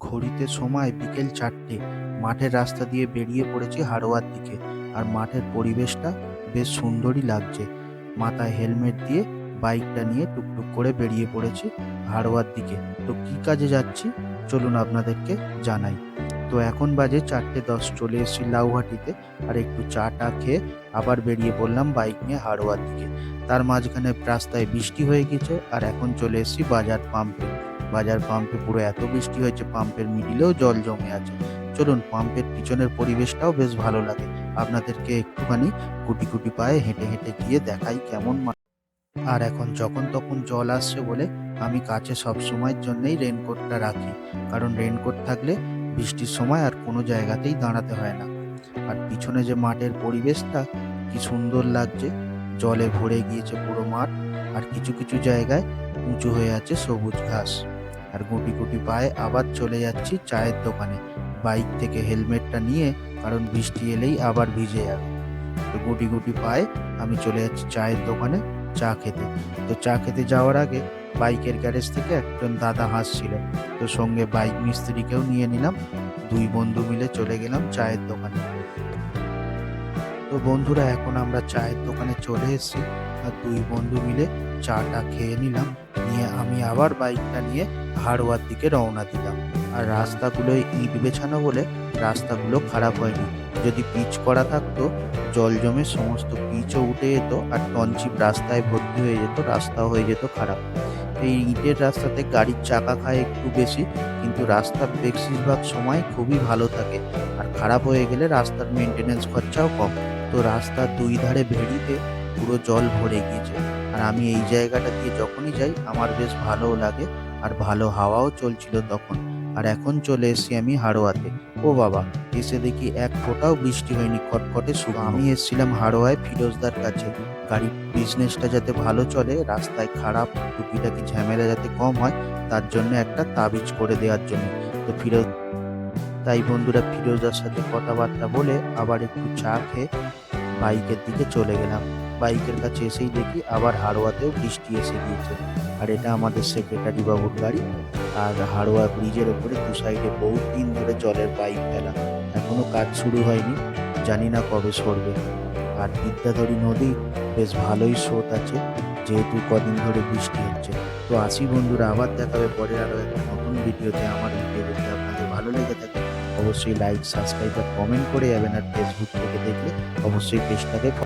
ঘড়িতে সময় বিকেল চারটে। মাঠের রাস্তা দিয়ে বেরিয়ে পড়েছি হাড়োয়ার দিকে আর মাঠের পরিবেশটা বেশ সুন্দরই লাগছে। মাথায় হেলমেট দিয়ে বাইকটা নিয়ে টুকটুক করে বেরিয়ে পড়েছি হাড়োয়ার দিকে। তো কী কাজে যাচ্ছি? চলুন আপনাদেরকে জানাই। তো এখন বাজে চারটে দশ, চলে এসেছি লাউহাটিতে আর একটু চা টা খেয়ে আবার বেরিয়ে পড়লাম বাইক নিয়ে হাড়োয়ার দিকে। তার মাঝখানে রাস্তায় বৃষ্টি হয়ে গেছে আর এখন চলে এসেছি বাজার পাম্পে। বাজার পাম্পে পুরো এত বৃষ্টি হয়েছে, পাম্পের মিডিলেও জল জমে আছে। চলুন, পাম্পের পিছনের পরিবেশটাও বেশ ভালো লাগে। আপনাদেরকে একটুখানি কুটি কুটি পায়ে হেঁটে হেঁটে গিয়ে দেখাই কেমন আর এখন যখন তখন জল আসছে বলে আমি কাছে সব সময়ের জন্যই রেনকোটটা রাখি। কারণ রেনকোট থাকলে বৃষ্টির সময় আর কোনো জায়গাতেই দাঁড়াতে হয় না। আর পিছনে যে মাঠের পরিবেশটা, কি সুন্দর লাগছে। জলে ভরে গিয়েছে পুরো মাঠ। আর কিছু কিছু জায়গায় উঁচু হয়ে আছে সবুজ ঘাস। আর গুটি গুটি পায়ে আবার চলে যাচ্ছি চায়ের দোকানে। বাইক থেকে হেলমেটটা নিয়ে কারণ বৃষ্টি এলেই আবার ভিজে যাবে। তো গুটি গুটি পায়ে আমি চলে যাচ্ছি চায়ের দোকানে চা খেতে। তো চা খেতে যাওয়ার আগে বাইকের গ্যারেজ থেকে একজন দাদা হাসছিল। তো সঙ্গে বাইক মিস্ত্রিকেও নিয়ে নিলাম। দুই বন্ধু মিলে চলে গেলাম চায়ের দোকানে। তো বন্ধুরা, এখন আমরা চায়ের দোকানে চলে এসেছি। আর দুই বন্ধু মিলে চাটা খেয়ে নিলাম। নিয়ে আমি আবার বাইকটা নিয়ে হাড়োয়ার দিকে রওনা দিলাম। আর রাস্তাগুলো ইট বেছানো বলে রাস্তাগুলো খারাপ হয়নি। যদি পিচ করা থাকতো, জল জমে সমস্ত পিচও উঠে যেত আর টনচিপ রাস্তায় ভর্তি হয়ে যেত, রাস্তাও হয়ে যেত খারাপ। এই ইটের রাস্তাতে গাড়ির চাকা খায় একটু বেশি, কিন্তু রাস্তার বেশিরভাগ সময় খুবই ভালো থাকে। আর খারাপ হয়ে গেলে রাস্তার মেনটেনেন্স খরচাও কম। তো রাস্তার দুই ধারে ভেড়িতে পুরো জল ভরে গিয়েছে। আর আমি এই জায়গাটা দিয়ে যখনই যাই, আমার বেশ ভালোও লাগে আর ভালো হাওয়াও চলছিল তখন। আর এখন চলে এসেছি আমি হাড়োয়াতে। ও বাবা, এসে দেখি এক ফোঁটাও বৃষ্টি হয়নি খটখটে শুধু আমি এসেছিলাম হাড়োয়ায় ফিরোজদার কাছে। গাড়ির বিজনেসটা যাতে ভালো চলে, রাস্তায় খারাপ, টুকিটাকি ঝামেলা যাতে কম হয়, তার জন্য একটা তাবিজ করে দেওয়ার জন্য। তো ফিরোজ, তাই বন্ধুরা ফিরোজার সাথে কথাবার্তা বলে আবার একটু চা খেয়ে বাইকের দিকে চলে গেলাম। বাইকের কাছে এসেই দেখি আবার হাড়োয়াতেও বৃষ্টি এসে গিয়েছে। আর এটা আমাদের সেক্রেটারি বাবুর গাড়ি। আর হাড়োয়া ব্রিজের ওপরে দু সাইডে বহু দিন ধরে জলের পাইপ ফেলা এখনও কাজ শুরু হয়নি। জানি না কবে সরবে। আর বিদ্যাধরী নদী বেশ ভালোই স্রোত আছে, যেহেতু কদিন ধরে বৃষ্টি হচ্ছে। তো আসি বন্ধুরা, আবার দেখা হবে পরে আরও একটা নতুন ভিডিওতে আমার ভিডিও আপনাদের ভালো লেগে থাকে, অবশ্যই লাইক সাবস্ক্রাইব আর কমেন্ট করে যাবেন। আর ফেসবুক থেকে দেখলে অবশ্যই পেজটাকে